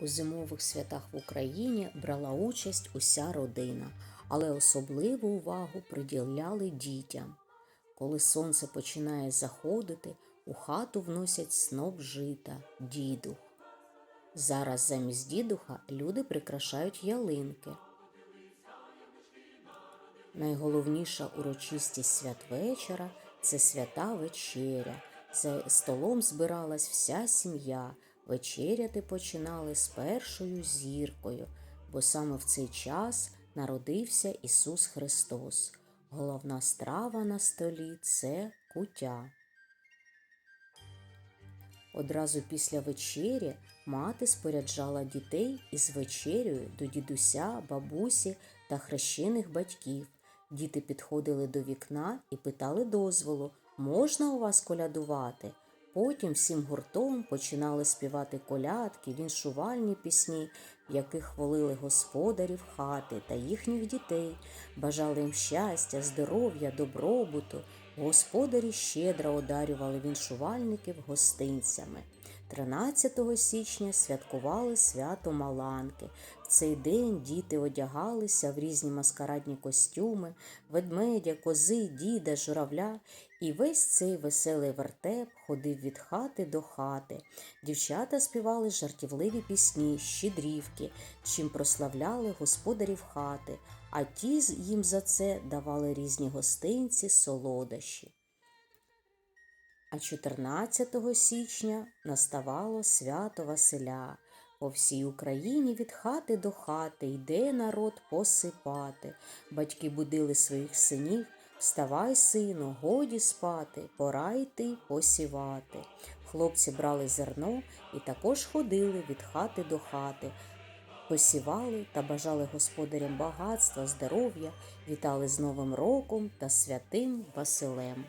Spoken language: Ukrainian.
У зимових святах в Україні брала участь уся родина, але особливу увагу приділяли дітям. Коли сонце починає заходити, у хату вносять сноп жита, дідух. Зараз замість дідуха люди прикрашають ялинки. Найголовніша урочистість святвечора це свята вечеря. За столом збиралась вся сім'я. Вечеряти починали з першою зіркою, бо саме в цей час народився Ісус Христос. Головна страва на столі це куття. Одразу після вечері мати споряджала дітей із вечерею до дідуся, бабусі та хрещених батьків. Діти підходили до вікна і питали дозволу, можна у вас колядувати? Потім всім гуртом починали співати колядки, віншувальні пісні, в яких хвалили господарів хати та їхніх дітей, бажали їм щастя, здоров'я, добробуту. Господарі щедро одарювали віншувальників гостинцями. 13 січня святкували свято Маланки. В цей день діти одягалися в різні маскарадні костюми, ведмедя, кози, діда, журавля, і весь цей веселий вертеп ходив від хати до хати. Дівчата співали жартівливі пісні, щедрівки, чим прославляли господарів хати, а ті їм за це давали різні гостинці, солодощі. А 14 січня наставало свято Василя. По всій Україні від хати до хати йде народ посипати. Батьки будили своїх синів. Вставай, сину, годі спати, пора йти посівати. Хлопці брали зерно і також ходили від хати до хати. Посівали та бажали господарям багатства, здоров'я, вітали з Новим роком та святим Василем.